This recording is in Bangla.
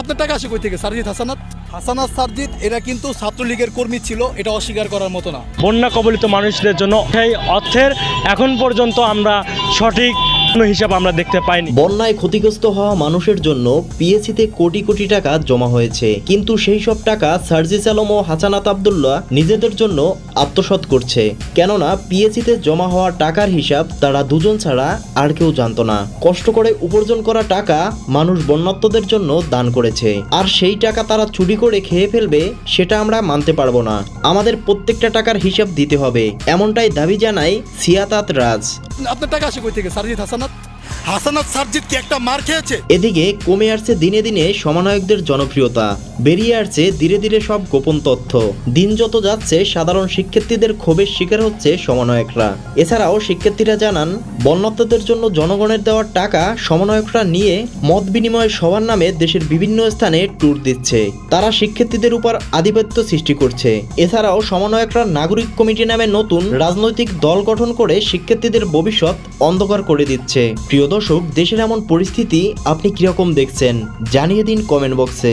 আপনার টাকা আসে কই থেকে? সারজিৎ হাসানাত? হাসানাত সারজিৎ এরা কিন্তু ছাত্রলীগের কর্মী ছিল, এটা অস্বীকার করার মতো না। বন্যা কবলিত মানুষদের জন্য সেই অর্থের এখন পর্যন্ত আমরা সঠিক কোনো হিসাব আমরা দেখতে পাইনি। বন্যায় ক্ষতিগ্রস্ত হওয়া মানুষের জন্য পিএসিতে কোটি কোটি টাকা জমা হয়েছে। কিন্তু সেই সব টাকা সার্জিস আলম ও হাসানাত আবদুল্লাহ নিজেদের জন্য আত্মসাৎ করছে। কেননা পিএসিতে জমা হওয়া টাকার হিসাব তারা দুজন ছাড়া আর কেউ জানতো না। কষ্ট করে উপার্জন করা টাকা মানুষ বন্যাত্মদের জন্য দান করেছে। আর সেই টাকা তারা চুরি করে খেয়ে ফেলবে সেটা আমরা মানতে পারব না। আমাদের প্রত্যেকটা টাকার হিসাব দিতে হবে। এমনটাই দাবি জানায় সিয়াতাত রাজ। আপনার টাকা আসে কই থেকে? সারজিৎ হাসানাত হাসানাত সারজিৎ কি একটা মার খেয়েছে। এদিকে কমে আসছে দিনে দিনে সমন্বয়কদের জনপ্রিয়তা, বেরিয়ে আসছে ধীরে ধীরে সব গোপন তথ্য। দিন যত যাচ্ছে, সাধারণ শিক্ষার্থীদের ক্ষোভের শিকার হচ্ছে সমন্বয়করা। এছাড়াও শিক্ষার্থীরা জানান বন্যাত্মদের জন্য জনগণের দেওয়ার টাকা সমন্বয়করা নিয়ে মত বিনিময় সবার নামে দেশের বিভিন্ন স্থানে ট্যুর দিচ্ছে। তারা শিক্ষার্থীদের উপর আধিপত্য সৃষ্টি করছে। এছাড়াও সমন্বয়করা নাগরিক কমিটি নামে নতুন রাজনৈতিক দল গঠন করে শিক্ষার্থীদের ভবিষ্যৎ অন্ধকার করে দিচ্ছে। প্রিয় দর্শক দেশের এমন পরিস্থিতি আপনি কীরকম দেখছেন জানিয়ে দিন কমেন্ট বক্সে